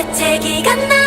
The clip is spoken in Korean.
대책이 갔나